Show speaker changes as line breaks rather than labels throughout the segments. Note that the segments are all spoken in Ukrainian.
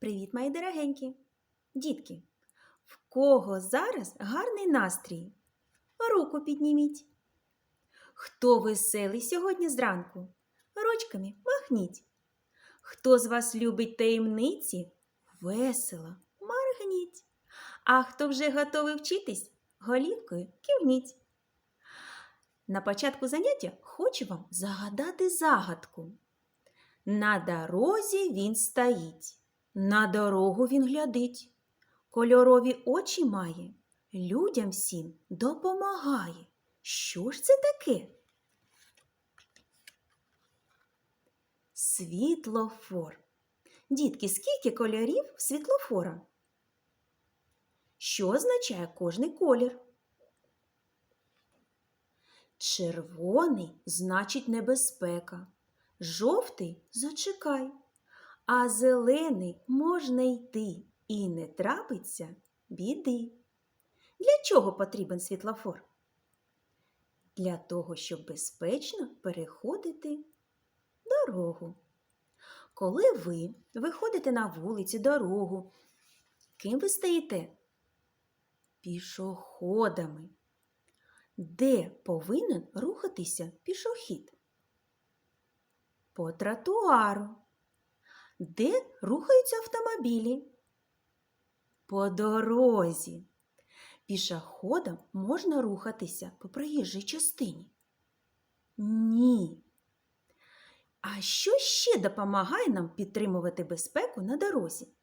Привіт, мої дорогенькі! Дітки, в кого зараз гарний настрій? Руку підніміть. Хто веселий сьогодні зранку? Ручками махніть. Хто з вас любить таємниці? Весело, моргніть. А хто вже готовий вчитись, голівкою кивніть. На початку заняття хочу вам загадати загадку. На дорозі він стоїть, на дорогу він глядить, кольорові очі має, людям всім допомагає. Що ж це таке? Світлофор. Дітки, скільки кольорів світлофора? Що означає кожний колір? Червоний значить небезпека. Жовтий зачекай, а зелений можна йти і не трапиться біди. Для чого потрібен світлофор? Для того, щоб безпечно переходити дорогу. Коли ви виходите на вулиці, дорогу, ким ви стаєте? Пішоходами. Де повинен рухатися пішохід? По тротуару. Де рухаються автомобілі? По дорозі. Пішоходам можна рухатися по проїжджій частині? Ні. А що ще допомагає нам підтримувати безпеку на дорозі?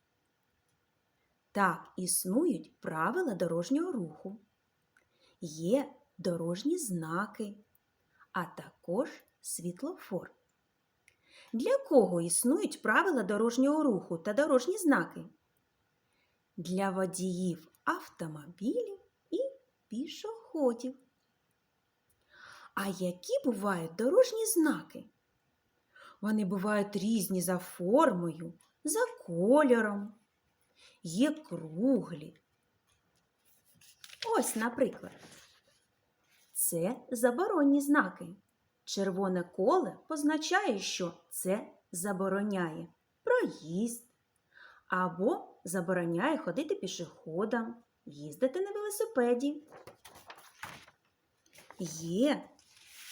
Так, існують правила дорожнього руху. Є дорожні знаки, а також світлофор. Для кого існують правила дорожнього руху та дорожні знаки? Для водіїв автомобілів і пішоходів. А які бувають дорожні знаки? Вони бувають різні за формою, за кольором. Є круглі. Ось, наприклад, це заборонні знаки. Червоне коле позначає, що це забороняє проїзд або забороняє ходити пішоходам, їздити на велосипеді. Є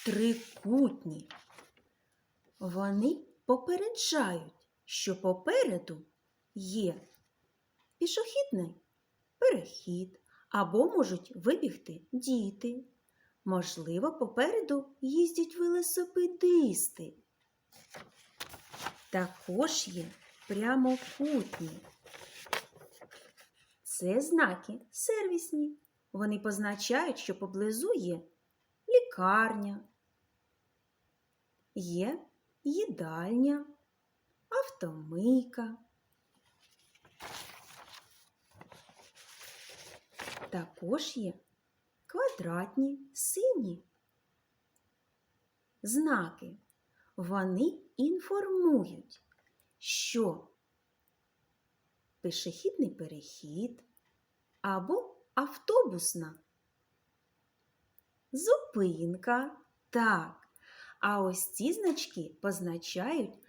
трикутні. Вони попереджають, що попереду є пішохідний перехід або можуть вибігти діти. Можливо, попереду їздять велосипедисти. Також є прямокутні. Це знаки сервісні. Вони позначають, що поблизу є лікарня, є їдальня, автомийка. Також є квадратні, сині знаки. Вони інформують, що пішохідний перехід або автобусна зупинка. Так. А ось ці значки позначають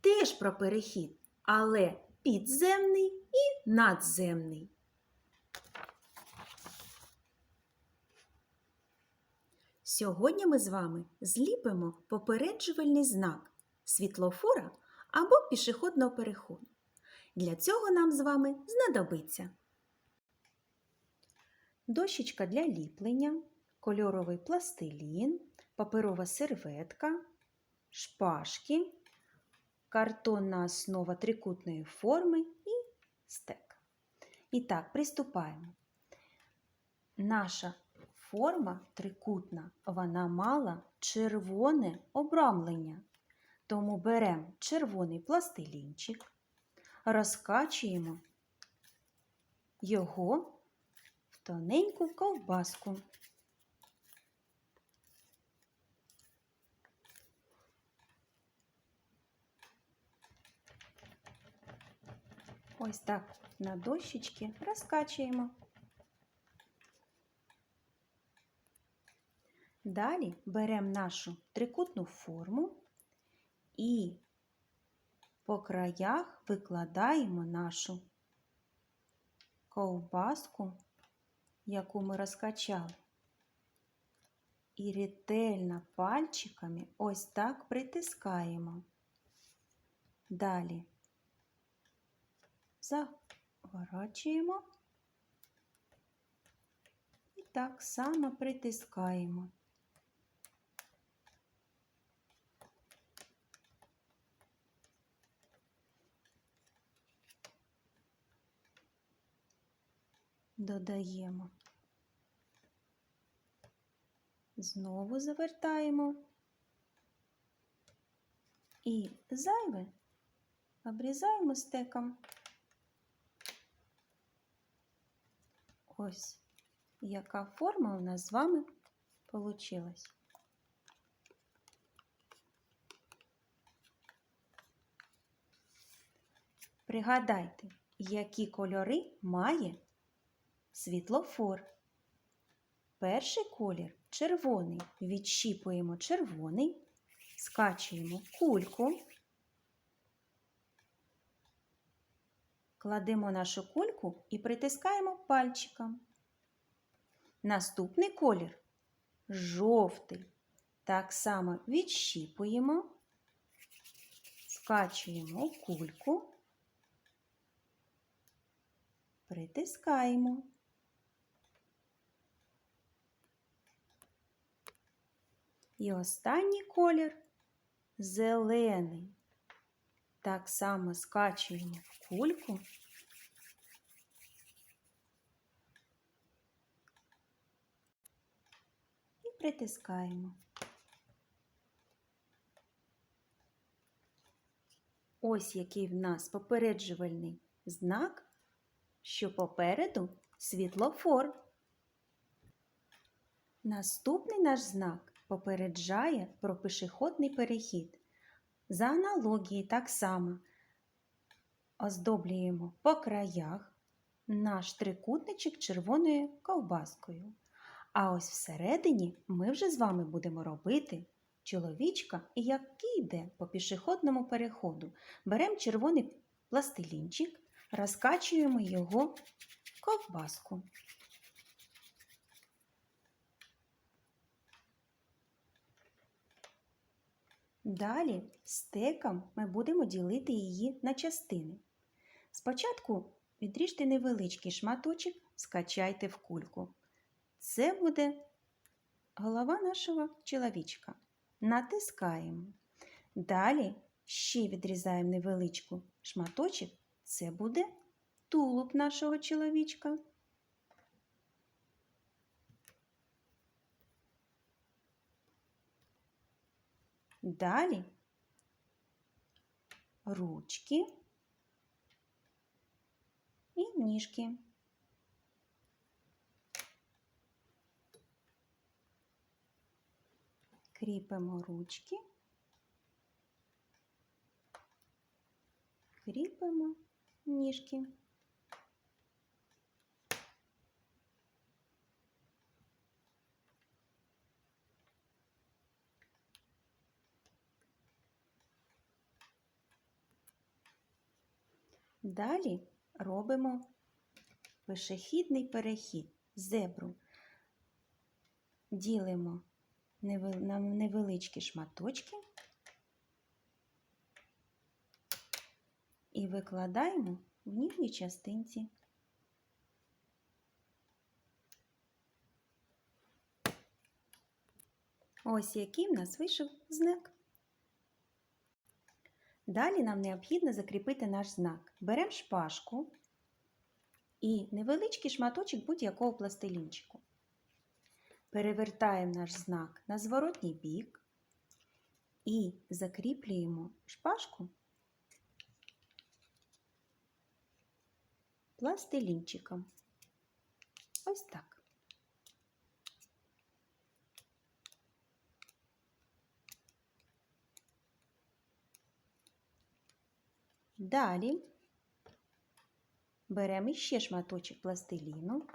теж про перехід, але підземний і надземний. Сьогодні ми з вами зліпимо попереджувальний знак світлофора або пішохідного переходу. Для цього нам з вами знадобиться дощечка для ліплення, кольоровий пластилін, паперова серветка, шпажки, картонна основа трикутної форми і стек. І так, приступаємо. Наша форма трикутна, вона мала червоне обрамлення. Тому беремо червоний пластилінчик, розкачуємо його в тоненьку ковбаску. Ось так на дощечки розкачуємо. Далі беремо нашу трикутну форму і по краях викладаємо нашу ковбаску, яку ми розкачали. І ретельно пальчиками ось так притискаємо. Далі заворачуємо і так само притискаємо. Додаємо. Знову завертаємо і зайве обрізаємо стеком. Ось яка форма у нас з вами получилась. Пригадайте, які кольори має світлофор. Перший колір червоний. Відщіпуємо червоний, скачуємо кульку, кладемо нашу кульку і притискаємо пальчиком. Наступний колір жовтий. Так само відщіпуємо, скачуємо кульку, притискаємо. І останній колір зелений. Так само скачуємо в кульку. І притискаємо. Ось який в нас попереджувальний знак, що попереду світлофор. Наступний наш знак попереджає про пішохідний перехід. За аналогією так само оздоблюємо по краях наш трикутничок червоною ковбаскою. А ось всередині ми вже з вами будемо робити чоловічка, який йде по пішохідному переходу. Беремо червоний пластилінчик, розкачуємо його ковбаску. Далі стеком ми будемо ділити її на частини. Спочатку відріжте невеличкий шматочок, скачайте в кульку. Це буде голова нашого чоловічка. Натискаємо. Далі ще відрізаємо невеличку шматочок. Це буде тулуб нашого чоловічка. Далі ручки і ніжки. Кріпимо ручки, кріпимо ніжки. Далі робимо пішохідний перехід, зебру. Ділимо на невеличкі шматочки і викладаємо в нижній частинці. Ось який в нас вийшов знак. Далі нам необхідно закріпити наш знак. Беремо шпажку і невеличкий шматочок будь-якого пластилінчику. Перевертаємо наш знак на зворотній бік і закріплюємо шпажку пластилінчиком. Ось так. Далі беремо ще шматочок пластиліну,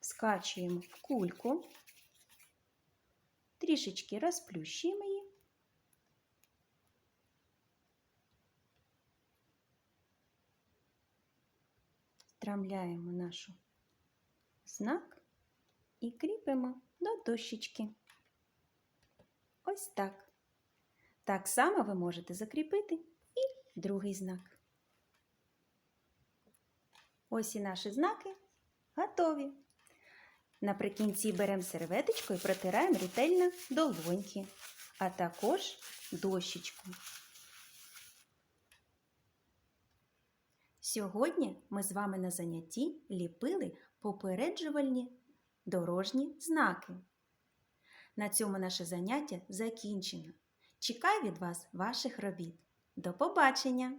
скачуємо в кульку, трішечки розплющуємо її. Втрамляємо нашу знак і кріпимо до дощечки. Ось так. Так само ви можете закріпити другий знак. Ось і наші знаки готові. Наприкінці беремо серветочку і протираємо ретельно долоньки, а також дощечку. Сьогодні ми з вами на занятті ліпили попереджувальні дорожні знаки. На цьому наше заняття закінчено. Чекаю від вас ваших робіт. До побачення!